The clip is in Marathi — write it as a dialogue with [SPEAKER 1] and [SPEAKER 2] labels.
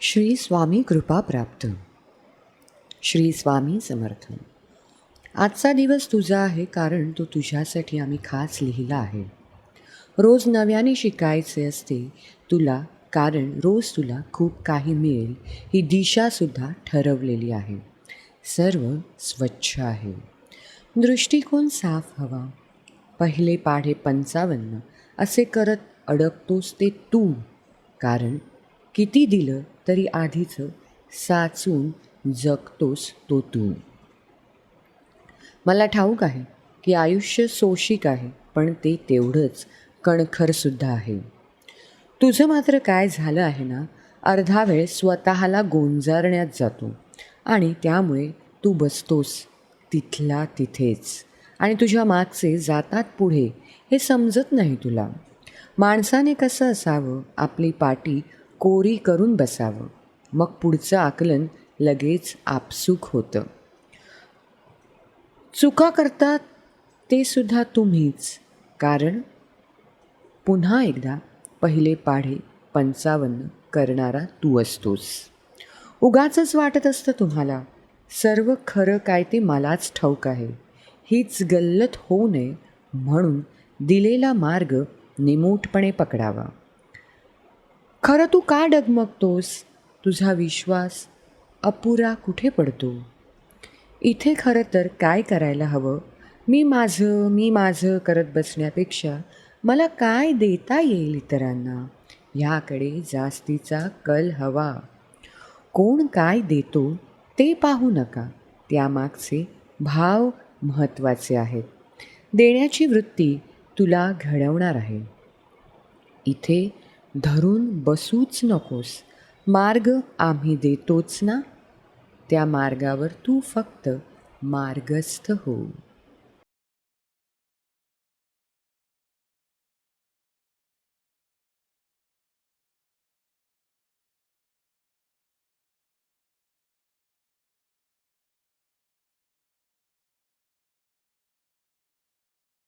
[SPEAKER 1] श्री स्वामी कृपा प्राप्त. श्री स्वामी समर्थ. आजचा दिवस तुझा आहे कारण तो तुझ्यासाठी आम्ही खास लिहिला आहे. रोज नव्याने शिकायचे असते तुला कारण रोज तुला खूप काही मिळेल ही दिशासुद्धा ठरवलेली आहे. सर्व स्वच्छ आहे. दृष्टिकोन साफ हवा. पहिले पाढे पंचावन्न असे करत अडकतोस ते तू कारण किती दिलं तरी आधीचं साचून जगतोस तो तू. मला ठाऊक आहे की आयुष्य सोशिक आहे पण ते तेवढंच कणखरसुद्धा आहे. तुझं मात्र काय झालं आहे ना अर्धा वेळ स्वतःला गोंजारण्यात जातो आणि त्यामुळे तू बसतोस तिथला तिथेच आणि तुझ्या मागचे जातात पुढे हे समजत नाही तुला. माणसाने कसं असावं आपली पाटी कोरी करून बसावं. मग पुढचं आकलन लगेच आपसूक होतं. चुका करतात ते सुद्धा तुम्हीच. कारण पुन्हा एकदा पहिले पाढे पंचावन्न करणारा तू असतोस. उगाचच वाटत असतं तुम्हाला. सर्व खरं काय ते मलाच ठाऊक आहे. हीच गल्लत होऊ नये म्हणून दिलेला मार्ग निमूटपणे पकडावा. खरं तू का डगमगतोस? तुझा विश्वास अपुरा कुठे पडतो? इथे खरं तर काय करायला हवं? मी माझं मी माझं करत बसण्यापेक्षा मला काय देता येईल इतरांना? ह्याकडे जास्तीचा कल हवा. कोण काय देतो ते पाहू नका. त्यामागचे भाव महत्त्वाचे आहेत. देण्याची वृत्ती तुला घडवणार आहे. इथे धरून बसूच नकोस. मार्ग आम्ही देतोच ना? त्या मार्गावर तू फक्त मार्गस्थ हो.